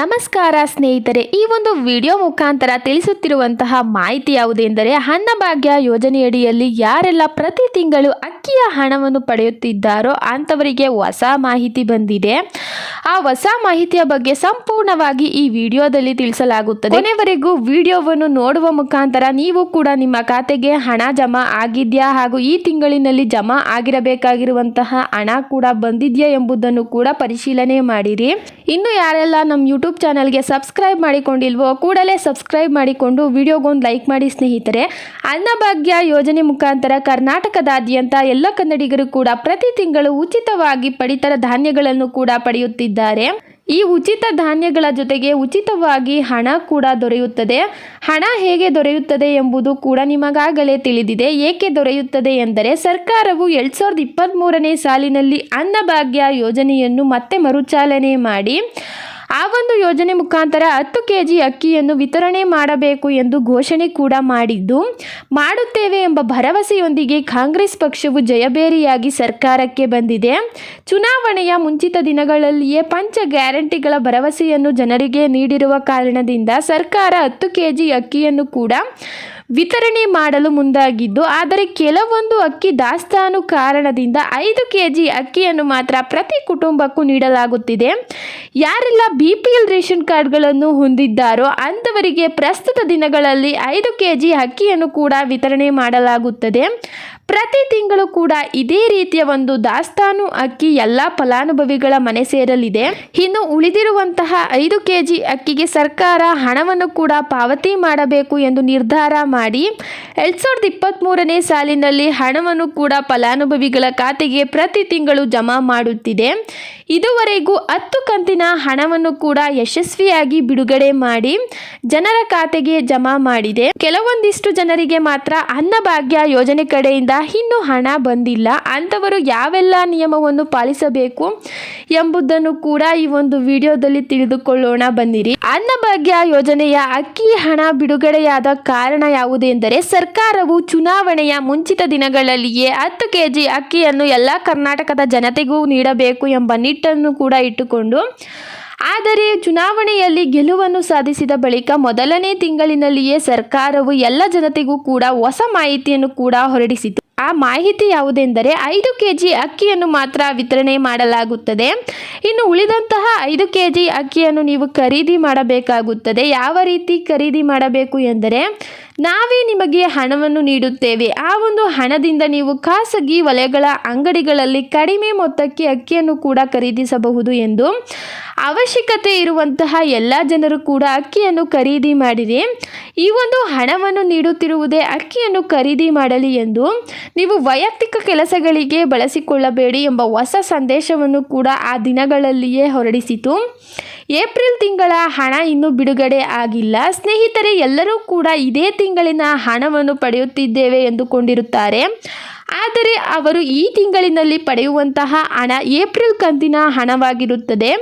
ನಮಸ್ಕಾರ ಸ್ನೇಹಿತರೆ, ಈ ಒಂದು ವಿಡಿಯೋ ಮುಖಾಂತರ ತಿಳಿಸುತ್ತಿರುವಂತಹ ಮಾಹಿತಿ ಯಾವುದೆಂದರೆ ಅನ್ನಭಾಗ್ಯ ಯೋಜನೆಯಡಿಯಲ್ಲಿ ಯಾರೆಲ್ಲ ಪ್ರತಿ ತಿಂಗಳು ಅಕ್ಕಿಯ ಹಣವನ್ನು ಪಡೆಯುತ್ತಿದ್ದಾರೋ ಅಂಥವರಿಗೆ ಹೊಸ ಮಾಹಿತಿ ಬಂದಿದೆ. ಆ ಹೊಸ ಮಾಹಿತಿಯ ಬಗ್ಗೆ ಸಂಪೂರ್ಣವಾಗಿ ಈ ವಿಡಿಯೋದಲ್ಲಿ ತಿಳಿಸಲಾಗುತ್ತದೆ. ಕೊನೆವರೆಗೂ ವಿಡಿಯೋವನ್ನು ನೋಡುವ ಮುಖಾಂತರ ನೀವು ಕೂಡ ನಿಮ್ಮ ಖಾತೆಗೆ ಹಣ ಜಮಾ ಆಗಿದೆಯಾ ಹಾಗೂ ಈ ತಿಂಗಳಿನಲ್ಲಿ ಜಮಾ ಆಗಿರಬೇಕಾಗಿರುವಂತಹ ಹಣ ಕೂಡ ಬಂದಿದೆಯಾ ಎಂಬುದನ್ನು ಕೂಡ ಪರಿಶೀಲನೆ ಮಾಡಿರಿ. ಇನ್ನು ಯಾರೆಲ್ಲ ನಮ್ಮ ಯೂಟ್ಯೂಬ್ ಚಾನಲ್ಗೆ ಸಬ್ಸ್ಕ್ರೈಬ್ ಮಾಡಿಕೊಂಡಿಲ್ವೋ ಕೂಡಲೇ ಸಬ್ಸ್ಕ್ರೈಬ್ ಮಾಡಿಕೊಂಡು ವಿಡಿಯೋಗೊಂದು ಲೈಕ್ ಮಾಡಿ ಸ್ನೇಹಿತರೆ. ಅನ್ನಭಾಗ್ಯ ಯೋಜನೆ ಮುಖಾಂತರ ಕರ್ನಾಟಕದಾದ್ಯಂತ ಎಲ್ಲ ಕನ್ನಡಿಗರು ಕೂಡ ಪ್ರತಿ ತಿಂಗಳು ಉಚಿತವಾಗಿ ಪಡಿತರ ಧಾನ್ಯಗಳನ್ನು ಕೂಡ ಪಡೆಯುತ್ತಿದ್ದಾರೆ. ಈ ಉಚಿತ ಧಾನ್ಯಗಳ ಜೊತೆಗೆ ಉಚಿತವಾಗಿ ಹಣ ಕೂಡ ದೊರೆಯುತ್ತದೆ. ಹಣ ಹೇಗೆ ದೊರೆಯುತ್ತದೆ ಎಂಬುದು ಕೂಡ ನಿಮಗಾಗಲೇ ತಿಳಿದಿದೆ. ಏಕೆ ದೊರೆಯುತ್ತದೆ ಎಂದರೆ ಸರ್ಕಾರವು ಎರಡು ಸಾವಿರದ ಇಪ್ಪತ್ತ್ಮೂರನೇ ಸಾಲಿನಲ್ಲಿ ಅನ್ನಭಾಗ್ಯ ಯೋಜನೆಯನ್ನು ಮತ್ತೆ ಮರುಚಾಲನೆ ಮಾಡಿ. ಆ ಒಂದು ಯೋಜನೆ ಮುಖಾಂತರ ಹತ್ತು ಕೆ ಜಿ ಅಕ್ಕಿಯನ್ನು ವಿತರಣೆ ಮಾಡಬೇಕು ಎಂದು ಘೋಷಣೆ ಕೂಡ ಮಾಡಿದ್ದು, ಮಾಡುತ್ತೇವೆ ಎಂಬ ಭರವಸೆಯೊಂದಿಗೆ ಕಾಂಗ್ರೆಸ್ ಪಕ್ಷವು ಜಯಬೇರಿಯಾಗಿ ಸರ್ಕಾರಕ್ಕೆ ಬಂದಿದೆ. ಚುನಾವಣೆಯ ಮುಂಚಿತ ದಿನಗಳಲ್ಲಿಯೇ ಪಂಚ ಗ್ಯಾರಂಟಿಗಳ ಭರವಸೆಯನ್ನು ಜನರಿಗೆ ನೀಡಿರುವ ಕಾರಣದಿಂದ ಸರ್ಕಾರ ಹತ್ತು ಕೆ ಜಿ ಅಕ್ಕಿಯನ್ನು ಕೂಡ ವಿತರಣೆ ಮಾಡಲು ಮುಂದಾಗಿದ್ದು, ಆದರೆ ಕೆಲವೊಂದು ಅಕ್ಕಿ ದಾಸ್ತಾನು ಕಾರಣದಿಂದ ಐದು ಕೆ ಜಿ ಅಕ್ಕಿಯನ್ನು ಮಾತ್ರ ಪ್ರತಿ ಕುಟುಂಬಕ್ಕೂ ನೀಡಲಾಗುತ್ತಿದೆ. ಯಾರೆಲ್ಲ ಬಿ ಪಿ ಎಲ್ ರೇಷನ್ ಕಾರ್ಡ್ಗಳನ್ನು ಹೊಂದಿದ್ದಾರೋ ಅಂಥವರಿಗೆ ಪ್ರಸ್ತುತ ದಿನಗಳಲ್ಲಿ ಐದು ಕೆ ಜಿ ಅಕ್ಕಿಯನ್ನು ಕೂಡ ವಿತರಣೆ ಮಾಡಲಾಗುತ್ತದೆ. ಪ್ರತಿ ತಿಂಗಳು ಕೂಡ ಇದೇ ರೀತಿಯ ಒಂದು ದಾಸ್ತಾನು ಅಕ್ಕಿ ಎಲ್ಲ ಫಲಾನುಭವಿಗಳ ಮನೆ ಸೇರಲಿದೆ. ಇನ್ನು ಉಳಿದಿರುವಂತಹ ಐದು ಕೆಜಿ ಅಕ್ಕಿಗೆ ಸರ್ಕಾರ ಹಣವನ್ನು ಕೂಡ ಪಾವತಿ ಮಾಡಬೇಕು ಎಂದು ನಿರ್ಧಾರ ಮಾಡಿ ಎರಡ್ ಸಾವಿರದ ಇಪ್ಪತ್ತ್ಮೂರನೇ ಸಾಲಿನಲ್ಲಿ ಹಣವನ್ನು ಕೂಡ ಫಲಾನುಭವಿಗಳ ಖಾತೆಗೆ ಪ್ರತಿ ತಿಂಗಳು ಜಮಾ ಮಾಡುತ್ತಿದೆ. ಇದುವರೆಗೂ ಹತ್ತು ಕಂತಿನ ಹಣವನ್ನು ಕೂಡ ಯಶಸ್ವಿಯಾಗಿ ಬಿಡುಗಡೆ ಮಾಡಿ ಜನರ ಖಾತೆಗೆ ಜಮಾ ಮಾಡಿದೆ. ಕೆಲವೊಂದಿಷ್ಟು ಜನರಿಗೆ ಮಾತ್ರ ಅನ್ನಭಾಗ್ಯ ಯೋಜನೆ ಕಡೆಯಿಂದ ಇನ್ನೂ ಹಣ ಬಂದಿಲ್ಲ. ಅಂಥವರು ಯಾವೆಲ್ಲ ನಿಯಮವನ್ನು ಪಾಲಿಸಬೇಕು ಎಂಬುದನ್ನು ಕೂಡ ಈ ಒಂದು ವಿಡಿಯೋದಲ್ಲಿ ತಿಳಿದುಕೊಳ್ಳೋಣ ಬಂದಿರಿ ಅನ್ನಭಾಗ್ಯ ಯೋಜನೆಯ ಅಕ್ಕಿ ಹಣ ಬಿಡುಗಡೆಯಾದ ಕಾರಣ ಯಾವುದೆಂದರೆ ಸರ್ಕಾರವು ಚುನಾವಣೆಯ ಮುಂಚಿತ ದಿನಗಳಲ್ಲಿಯೇ ಹತ್ತು ಕೆಜಿ ಅಕ್ಕಿಯನ್ನು ಎಲ್ಲ ಕರ್ನಾಟಕದ ಜನತೆಗೂ ನೀಡಬೇಕು ಎಂಬ ನಿಟ್ಟನ್ನು ಕೂಡ ಇಟ್ಟುಕೊಂಡು, ಆದರೆ ಚುನಾವಣೆಯಲ್ಲಿ ಗೆಲುವನ್ನು ಸಾಧಿಸಿದ ಬಳಿಕ ಮೊದಲನೇ ತಿಂಗಳಿನಲ್ಲಿಯೇ ಸರ್ಕಾರವು ಎಲ್ಲ ಜನತೆಗೂ ಕೂಡ ಹೊಸ ಮಾಹಿತಿಯನ್ನು ಕೂಡ ಹೊರಡಿಸಿತು. ಆ ಮಾಹಿತಿ ಯಾವುದೆಂದರೆ ಐದು ಕೆ ಜಿ ಅಕ್ಕಿಯನ್ನು ಮಾತ್ರ ವಿತರಣೆ ಮಾಡಲಾಗುತ್ತದೆ. ಇನ್ನು ಉಳಿದಂತಹ ಐದು ಕೆ ಜಿ ಅಕ್ಕಿಯನ್ನು ನೀವು ಖರೀದಿ ಮಾಡಬೇಕಾಗುತ್ತದೆ. ಯಾವ ರೀತಿ ಖರೀದಿ ಮಾಡಬೇಕು ಎಂದರೆ, ನಾವೇ ನಿಮಗೆ ಹಣವನ್ನು ನೀಡುತ್ತೇವೆ. ಆ ಒಂದು ಹಣದಿಂದ ನೀವು ಖಾಸಗಿ ವಲಯಗಳ ಅಂಗಡಿಗಳಲ್ಲಿ ಕಡಿಮೆ ಮೊತ್ತಕ್ಕೆ ಅಕ್ಕಿಯನ್ನು ಕೂಡ ಖರೀದಿಸಬಹುದು ಎಂದು ಅವಶ್ಯಕತೆ ಇರುವಂತಹ ಎಲ್ಲ ಜನರು ಕೂಡ ಅಕ್ಕಿಯನ್ನು ಖರೀದಿ ಮಾಡಿರಿ. ಈ ಒಂದು ಹಣವನ್ನು ನೀಡುತ್ತಿರುವುದೇ ಅಕ್ಕಿಯನ್ನು ಖರೀದಿ ಮಾಡಲಿ ಎಂದು ನೀವು ವೈಯಕ್ತಿಕ ಕೆಲಸಗಳಿಗೆ ಬಳಸಿಕೊಳ್ಳಬೇಡಿ ಎಂಬ ಹೊಸ ಸಂದೇಶವನ್ನು ಕೂಡ ಆ ದಿನಗಳಲ್ಲಿಯೇ ಹೊರಡಿಸಿತು. ಏಪ್ರಿಲ್ ತಿಂಗಳ ಹಣ ಇನ್ನೂ ಬಿಡುಗಡೆ ಆಗಿಲ್ಲ. ಸ್ನೇಹಿತರೆ, ಎಲ್ಲರೂ ಕೂಡ ಇದೇ ತಿಂಗಳಿನ ಹಣವನ್ನು ಪಡೆಯುತ್ತಿದ್ದೇವೆ ಎಂದುಕೊಂಡಿರುತ್ತಾರೆ. ಆದರೆ ಅವರು ಈ ತಿಂಗಳಿನಲ್ಲಿ ಪಡೆಯುವಂತಹ ಹಣ ಏಪ್ರಿಲ್ ಕಂತಿನ ಹಣವಾಗಿರುತ್ತದೆ.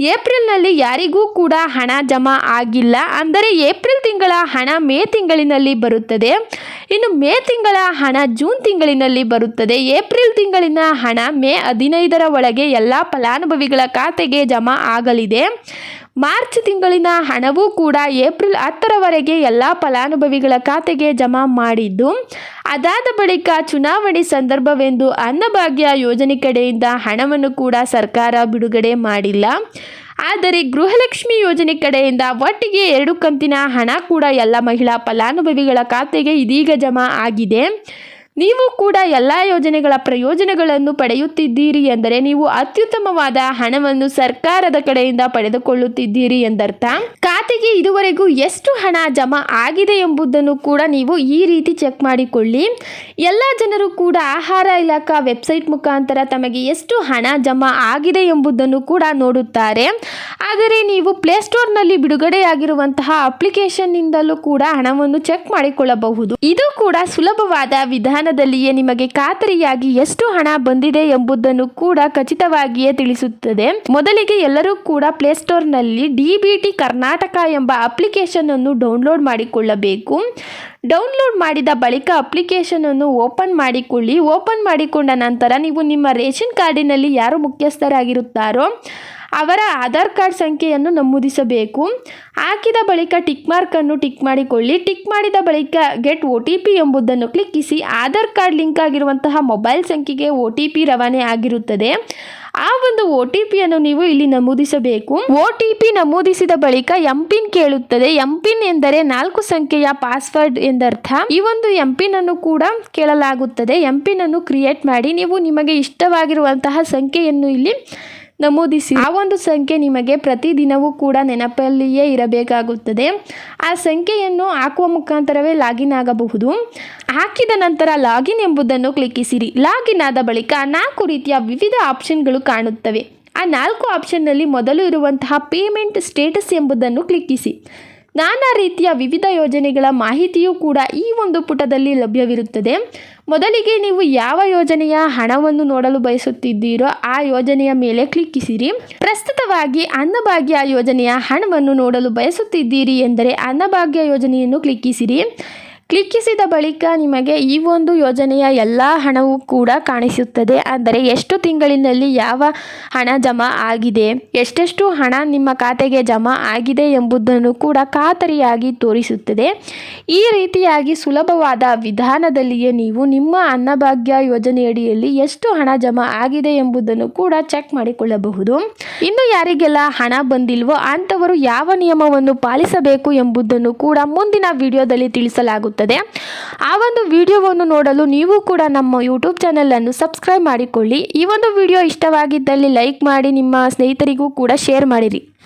ಏಪ್ರಿಲ್ನಲ್ಲಿ ಯಾರಿಗೂ ಕೂಡ ಹಣ ಜಮಾ ಆಗಿಲ್ಲ. ಅಂದರೆ ಏಪ್ರಿಲ್ ತಿಂಗಳ ಹಣ ಮೇ ತಿಂಗಳಿನಲ್ಲಿ ಬರುತ್ತದೆ. ಇನ್ನು ಮೇ ತಿಂಗಳ ಹಣ ಜೂನ್ ತಿಂಗಳಿನಲ್ಲಿ ಬರುತ್ತದೆ. ಏಪ್ರಿಲ್ ತಿಂಗಳಿನ ಹಣ ಮೇ ಹದಿನೈದರ ಒಳಗೆ ಎಲ್ಲ ಫಲಾನುಭವಿಗಳ ಖಾತೆಗೆ ಜಮಾ ಆಗಲಿದೆ. ಮಾರ್ಚ್ ತಿಂಗಳಿನ ಹಣವೂ ಕೂಡ ಏಪ್ರಿಲ್ ಹತ್ತರವರೆಗೆ ಎಲ್ಲ ಫಲಾನುಭವಿಗಳ ಖಾತೆಗೆ ಜಮಾ ಮಾಡಿದ್ದು. ಅದಾದ ಬಳಿಕ ಚುನಾವಣೆ ಸಂದರ್ಭವೆಂದು ಅನ್ನಭಾಗ್ಯ ಯೋಜನೆ ಕಡೆಯಿಂದ ಹಣವನ್ನು ಕೂಡ ಸರ್ಕಾರ ಬಿಡುಗಡೆ ಮಾಡಿಲ್ಲ. ಆದರೆ ಗೃಹಲಕ್ಷ್ಮಿ ಯೋಜನೆ ಕಡೆಯಿಂದ ಒಟ್ಟಿಗೆ ಎರಡು ಕಂತಿನ ಹಣ ಕೂಡ ಎಲ್ಲ ಮಹಿಳಾ ಫಲಾನುಭವಿಗಳ ಖಾತೆಗೆ ಇದೀಗ ಜಮಾ ಆಗಿದೆ. ನೀವು ಕೂಡ ಎಲ್ಲ ಯೋಜನೆಗಳ ಪ್ರಯೋಜನಗಳನ್ನು ಪಡೆಯುತ್ತಿದ್ದೀರಿ ಎಂದರೆ ನೀವು ಅತ್ಯುತ್ತಮವಾದ ಹಣವನ್ನು ಸರ್ಕಾರದ ಕಡೆಯಿಂದ ಪಡೆದುಕೊಳ್ಳುತ್ತಿದ್ದೀರಿ ಎಂದರ್ಥ. ಖಾತೆಗೆ ಇದುವರೆಗೂ ಎಷ್ಟು ಹಣ ಜಮಾ ಆಗಿದೆ ಎಂಬುದನ್ನು ಕೂಡ ನೀವು ಈ ರೀತಿ ಚೆಕ್ ಮಾಡಿಕೊಳ್ಳಿ. ಎಲ್ಲ ಜನರು ಕೂಡ ಆಹಾರ ಇಲಾಖಾ ವೆಬ್ಸೈಟ್ ಮುಖಾಂತರ ತಮಗೆ ಎಷ್ಟು ಹಣ ಜಮಾ ಆಗಿದೆ ಎಂಬುದನ್ನು ಕೂಡ ನೋಡುತ್ತಾರೆ. ಆದರೆ ನೀವು ಪ್ಲೇಸ್ಟೋರ್ನಲ್ಲಿ ಬಿಡುಗಡೆಯಾಗಿರುವಂತಹ ಅಪ್ಲಿಕೇಶನ್ನಿಂದಲೂ ಕೂಡ ಹಣವನ್ನು ಚೆಕ್ ಮಾಡಿಕೊಳ್ಳಬಹುದು. ಇದು ಕೂಡ ಸುಲಭವಾದ ವಿಧಾನದಲ್ಲಿಯೇ ನಿಮಗೆ ಖಾತರಿಯಾಗಿ ಎಷ್ಟು ಹಣ ಬಂದಿದೆ ಎಂಬುದನ್ನು ಕೂಡ ಖಚಿತವಾಗಿಯೇ ತಿಳಿಸುತ್ತದೆ. ಮೊದಲಿಗೆ ಎಲ್ಲರೂ ಕೂಡ ಪ್ಲೇಸ್ಟೋರ್ನಲ್ಲಿ ಡಿಬಿಟಿ ಬಿ ಕರ್ನಾಟಕ ಎಂಬ ಅಪ್ಲಿಕೇಶನ್ ಅನ್ನು ಡೌನ್ಲೋಡ್ ಮಾಡಿಕೊಳ್ಳಬೇಕು. ಡೌನ್ಲೋಡ್ ಮಾಡಿದ ಬಳಿಕ ಅಪ್ಲಿಕೇಶನ್ ಅನ್ನು ಓಪನ್ ಮಾಡಿಕೊಳ್ಳಿ. ಓಪನ್ ಮಾಡಿಕೊಂಡ ನಂತರ ನೀವು ನಿಮ್ಮ ರೇಷನ್ ಕಾರ್ಡಿನಲ್ಲಿ ಯಾರು ಮುಖ್ಯಸ್ಥರಾಗಿರುತ್ತಾರೋ ಅವರ ಆಧಾರ್ ಕಾರ್ಡ್ ಸಂಖ್ಯೆಯನ್ನು ನಮೂದಿಸಬೇಕು. ಹಾಕಿದ ಬಳಿಕ ಟಿಕ್ ಮಾರ್ಕನ್ನು ಟಿಕ್ ಮಾಡಿಕೊಳ್ಳಿ. ಟಿಕ್ ಮಾಡಿದ ಬಳಿಕ ಗೆಟ್ ಒ ಟಿ ಪಿ ಎಂಬುದನ್ನು ಕ್ಲಿಕ್ಕಿಸಿ. ಆಧಾರ್ ಕಾರ್ಡ್ ಲಿಂಕ್ ಆಗಿರುವಂತಹ ಮೊಬೈಲ್ ಸಂಖ್ಯೆಗೆ ಒ ಟಿ ಪಿ ರವಾನೆ ಆಗಿರುತ್ತದೆ. ಆ ಒಂದು ಒ ಟಿ ಪಿಯನ್ನು ನೀವು ಇಲ್ಲಿ ನಮೂದಿಸಬೇಕು. ಒ ಟಿ ಪಿ ನಮೂದಿಸಿದ ಬಳಿಕ ಎಂ ಪಿನ್ ಕೇಳುತ್ತದೆ. ಎಂಪಿನ್ ಎಂದರೆ ನಾಲ್ಕು ಸಂಖ್ಯೆಯ ಪಾಸ್ವರ್ಡ್ ಎಂದರ್ಥ. ಈ ಒಂದು ಎಂ ಪಿನ್ ಅನ್ನು ಕೂಡ ಕೇಳಲಾಗುತ್ತದೆ. ಎಂಪಿನ್ ಅನ್ನು ಕ್ರಿಯೇಟ್ ಮಾಡಿ ನೀವು ನಿಮಗೆ ಇಷ್ಟವಾಗಿರುವಂತಹ ಸಂಖ್ಯೆಯನ್ನು ಇಲ್ಲಿ ನಮೂದಿಸಿ. ಆ ಒಂದು ಸಂಖ್ಯೆ ನಿಮಗೆ ಪ್ರತಿದಿನವೂ ಕೂಡ ನೆನಪಲ್ಲಿಯೇ ಇರಬೇಕಾಗುತ್ತದೆ. ಆ ಸಂಖ್ಯೆಯನ್ನು ಹಾಕುವ ಮುಖಾಂತರವೇ ಲಾಗಿನ್ ಆಗಬಹುದು. ಹಾಕಿದ ನಂತರ ಲಾಗಿನ್ ಎಂಬುದನ್ನು ಕ್ಲಿಕ್ಕಿಸಿರಿ. ಲಾಗಿನ್ ಆದ ಬಳಿಕ ನಾಲ್ಕು ರೀತಿಯ ವಿವಿಧ ಆಪ್ಷನ್ಗಳು ಕಾಣುತ್ತವೆ. ಆ ನಾಲ್ಕು ಆಪ್ಷನ್ನಲ್ಲಿ ಮೊದಲು ಇರುವಂತಹ ಪೇಮೆಂಟ್ ಸ್ಟೇಟಸ್ ಎಂಬುದನ್ನು ಕ್ಲಿಕ್ಕಿಸಿ. ನಾನಾ ರೀತಿಯ ವಿವಿಧ ಯೋಜನೆಗಳ ಮಾಹಿತಿಯೂ ಕೂಡ ಈ ಒಂದು ಪುಟದಲ್ಲಿ ಲಭ್ಯವಿರುತ್ತದೆ. ಮೊದಲಿಗೆ ನೀವು ಯಾವ ಯೋಜನೆಯ ಹಣವನ್ನು ನೋಡಲು ಬಯಸುತ್ತಿದ್ದೀರೋ ಆ ಯೋಜನೆಯ ಮೇಲೆ ಕ್ಲಿಕ್ಕಿಸಿರಿ. ಪ್ರಸ್ತುತವಾಗಿ ಅನ್ನಭಾಗ್ಯ ಯೋಜನೆಯ ಹಣವನ್ನು ನೋಡಲು ಬಯಸುತ್ತಿದ್ದೀರಿ ಎಂದರೆ ಅನ್ನಭಾಗ್ಯ ಯೋಜನೆಯನ್ನು ಕ್ಲಿಕ್ಕಿಸಿರಿ. ಕ್ಲಿಕ್ಕಿಸಿದ ಬಳಿಕ ನಿಮಗೆ ಈ ಒಂದು ಯೋಜನೆಯ ಎಲ್ಲ ಹಣವೂ ಕೂಡ ಕಾಣಿಸುತ್ತದೆ. ಅಂದರೆ ಎಷ್ಟು ತಿಂಗಳಿನಲ್ಲಿ ಯಾವ ಹಣ ಜಮಾ ಆಗಿದೆ, ಎಷ್ಟೆಷ್ಟು ಹಣ ನಿಮ್ಮ ಖಾತೆಗೆ ಜಮಾ ಆಗಿದೆ ಎಂಬುದನ್ನು ಕೂಡ ಖಾತರಿಯಾಗಿ ತೋರಿಸುತ್ತದೆ. ಈ ರೀತಿಯಾಗಿ ಸುಲಭವಾದ ವಿಧಾನದಲ್ಲಿಯೇ ನೀವು ನಿಮ್ಮ ಅನ್ನಭಾಗ್ಯ ಯೋಜನೆಯಡಿಯಲ್ಲಿ ಎಷ್ಟು ಹಣ ಜಮಾ ಆಗಿದೆ ಎಂಬುದನ್ನು ಕೂಡ ಚೆಕ್ ಮಾಡಿಕೊಳ್ಳಬಹುದು. ಇನ್ನು ಯಾರಿಗೆಲ್ಲ ಹಣ ಬಂದಿಲ್ವೋ ಅಂಥವರು ಯಾವ ನಿಯಮವನ್ನು ಪಾಲಿಸಬೇಕು ಎಂಬುದನ್ನು ಕೂಡ ಮುಂದಿನ ವಿಡಿಯೋದಲ್ಲಿ ತಿಳಿಸಲಾಗುತ್ತದೆ. ಆ ಒಂದು ವಿಡಿಯೋವನ್ನು ನೋಡಲು ನೀವು ಕೂಡ ನಮ್ಮ ಯೂಟ್ಯೂಬ್ ಚಾನಲನ್ನು ಸಬ್ಸ್ಕ್ರೈಬ್ ಮಾಡಿಕೊಳ್ಳಿ. ಈ ಒಂದು ವಿಡಿಯೋ ಇಷ್ಟವಾಗಿದ್ದಲ್ಲಿ ಲೈಕ್ ಮಾಡಿ, ನಿಮ್ಮ ಸ್ನೇಹಿತರಿಗೂ ಕೂಡ ಶೇರ್ ಮಾಡಿರಿ.